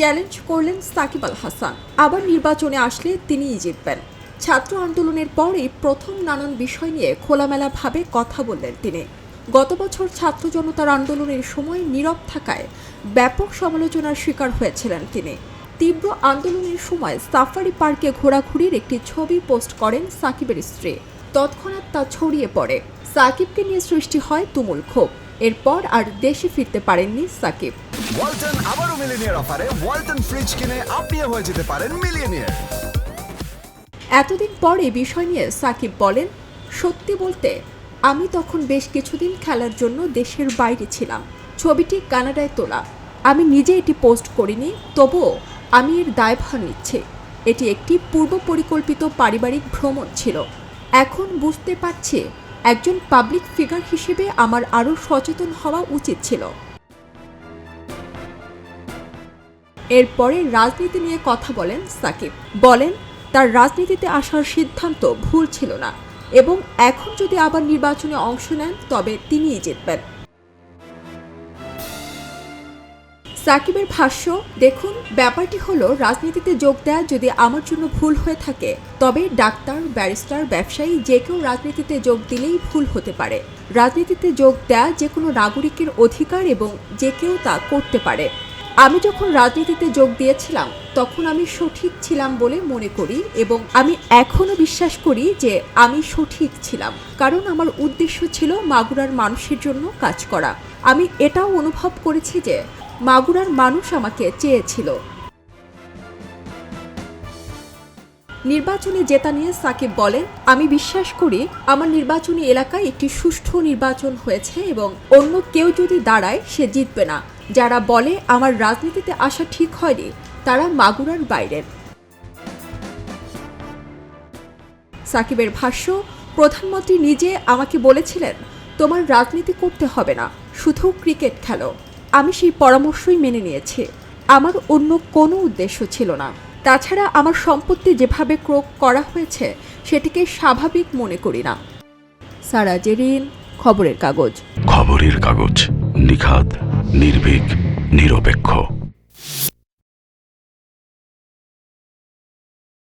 Challenge করলেন সাকিব আল হাসান। আবার নির্বাচনে আসলে তিনিই জিতবেন। ছাত্র আন্দোলনের পরই প্রথম নানান বিষয় নিয়ে খোলামেলাভাবে কথা বললেন তিনি। গত বছর ছাত্র জনতার আন্দোলনের সময় নীরব থাকায় ব্যাপক সমালোচনার শিকার হয়েছিলেন তিনি। তীব্র আন্দোলনের সময় সাফারি পার্কে ঘোরাঘুরির একটি ছবি পোস্ট করেন সাকিবের স্ত্রী। তৎক্ষণাৎ তা ছড়িয়ে পড়ে। সাকিবকে নিয়ে সৃষ্টি হয় তুমুল ক্ষোভ। এরপর আর দেশে ফিরতে পারেননি সাকিব। ওয়ালটন আবারও মিলিনিয়ার অফারে। ওয়ালটন ফ্রিজ কিনে আপনিও হয়ে যেতে পারেন মিলিয়নিয়ার। এতদিন পর এই বিষয় নিয়ে সাকিব বলেন সত্যি বলতে আমি তখন বেশ কিছুদিন খেলার জন্য দেশের বাইরে ছিলাম। ছবিটি কানাডায় তোলা। আমি নিজে এটি পোস্ট করিনি তবুও আমি এর দায়ভার নিচ্ছি। এটি একটি পূর্ব পরিকল্পিত পারিবারিক ভ্রমণ ছিল। এখন বুঝতে পারছি একজন পাবলিক ফিগার হিসেবে আমার আরও সচেতন হওয়া উচিত ছিল। এরপরে রাজনীতি নিয়ে কথা বলেন সাকিব। বলেন, তার রাজনীতিতে আসার সিদ্ধান্ত ভুল ছিল না এবং এখন যদি আবার নির্বাচনে অংশ নেন, তবে তিনিই জিতবেন। সাকিবের ভাষ্য, দেখুন, ব্যাপারটি হলো, রাজনীতিতে যোগ দেওয়া যদি আমার জন্য ভুল হয়ে থাকে, তবে ডাক্তার, ব্যারিস্টার, ব্যবসায়ী যে কেউ রাজনীতিতে যোগ দিলেই ভুল হতে পারে। রাজনীতিতে যোগ দেওয়া যে কোনো নাগরিকের অধিকার এবং যে কেউ তা করতে পারে। আমি যখন রাজনীতিতে যোগ দিয়েছিলাম, তখন আমি সঠিক ছিলাম বলে মনে করি এবং আমি এখনও বিশ্বাস করি যে আমি সঠিক ছিলাম। কারণ আমার উদ্দেশ্য ছিল মাগুরার মানুষের জন্য কাজ করা। আমি এটাও অনুভব করেছি যে মাগুরার মানুষ আমাকে চেয়েছিল। নির্বাচনে জেতা নিয়ে সাকিব বলেন, আমি বিশ্বাস করি আমার নির্বাচনী এলাকায় একটি সুষ্ঠু নির্বাচন হয়েছে এবং অন্য কেউ যদি দাঁড়ায়, সে জিতবে না। যারা বলে আমার রাজনীতিতে আসা ঠিক হয়নি, তারা মাগুরার বাইরের সাকিবের ভাষ্য, প্রধানমন্ত্রী নিজে আমাকে বলেছিলেন, তোমার রাজনীতি করতে হবে না, শুধু ক্রিকেট খেলো। আমি সেই পরামর্শই মেনে নিয়েছি। আমার অন্য কোনো উদ্দেশ্য ছিল না। তাছাড়া আমার সম্পত্তি যেভাবে ক্রোক করা হয়েছে, সেটিকে স্বাভাবিক মনে করি না। সারা জেরিন খবরের কাগজ। খবরের কাগজ নিখাত নির্ভীক, নিরপেক্ষ।